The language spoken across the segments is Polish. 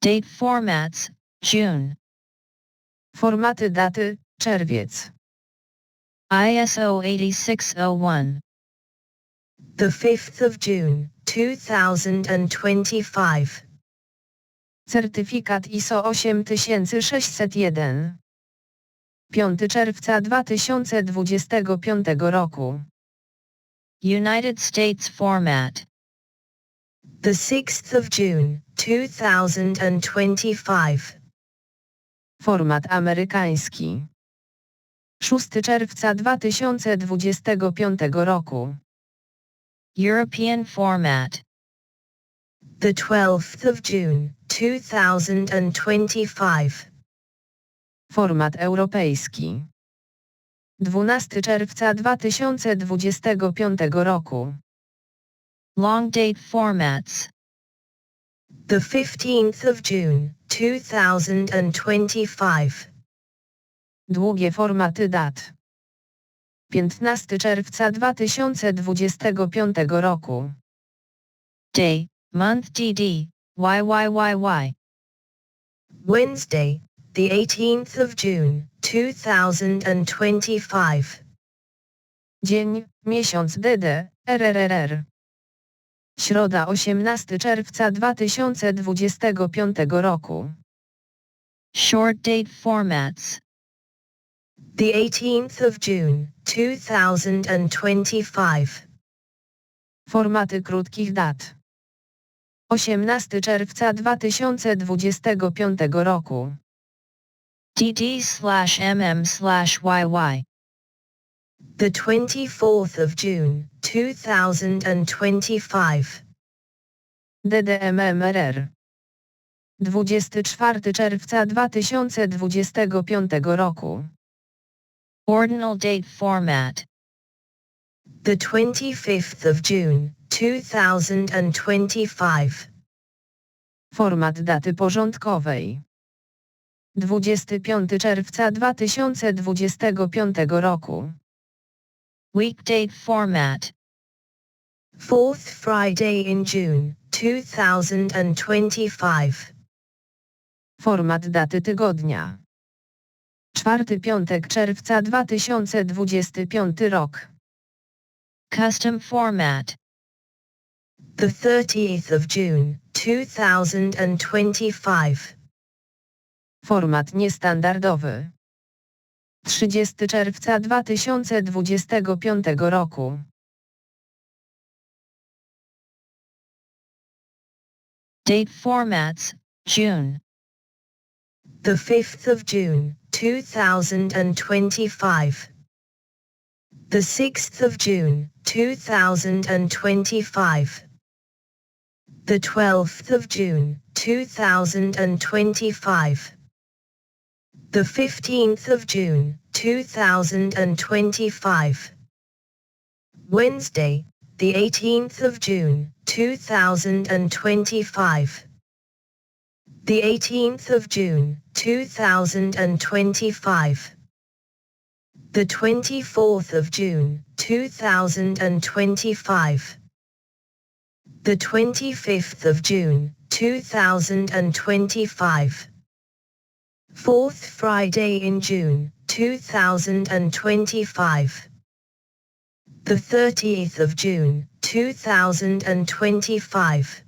Date formats, June. Formaty daty, czerwiec. ISO 8601. The 5th of June, 2025. Certyfikat ISO 8601. 5 czerwca 2025 roku. United States format. The 6th of June, 2025. Format amerykański. 6 czerwca 2025 roku. European format. The 12th of June, 2025. Format europejski. 12 czerwca 2025 roku. Long date formats. The 15th of June, 2025. Długie formaty dat. 15 czerwca 2025 roku. Day, month DD, YYYY. Wednesday, the 18th of June, 2025. Dzień, miesiąc DD, RRRR. Środa 18 czerwca 2025 roku. Short date formats. The 18th of June, 2025. Formaty krótkich dat. 18 czerwca 2025 roku. DD slash MM slash YY. The 24th of June, 2025. DDMMRR. 24 czerwca 2025 roku. Ordinal date format. The 25th of June, 2025. Format daty porządkowej. 25 czerwca 2025 roku. Weekdate format. Fourth Friday in June, 2025. Format daty tygodnia. Czwarty piątek czerwca 2025 rok. Custom format. The 30th of June, 2025. Format niestandardowy. 30 czerwca 2025 roku. Date formats, June. The 5th of June, 2025. The 6th of June, 2025. The 12th of June, 2025. The 15th of June, 2025. Wednesday, the 18th of June, 2025. The 18th of June, 2025. The 24th of June, 2025. The 25th of June, 2025. Fourth Friday in June, 2025. The 30th of June, 2025.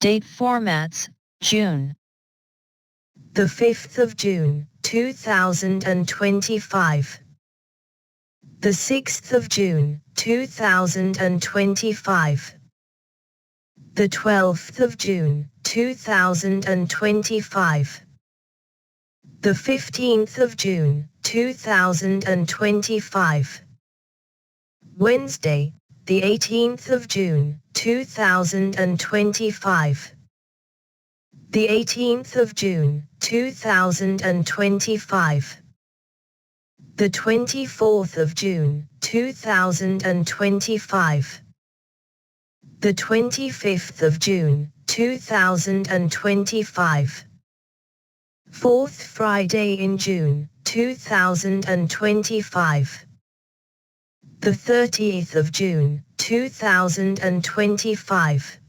Date formats, June. The 5th of June, 2025. The 6th of June, 2025. The 12th of June, 2025. The 15th of June, 2025. Wednesday, the 18th of June, 2025. The 18th of June, 2025. The 24th of June, 2025. The 25th of June, 2025. Fourth Friday in June, 2025. The 30th of June, 2025.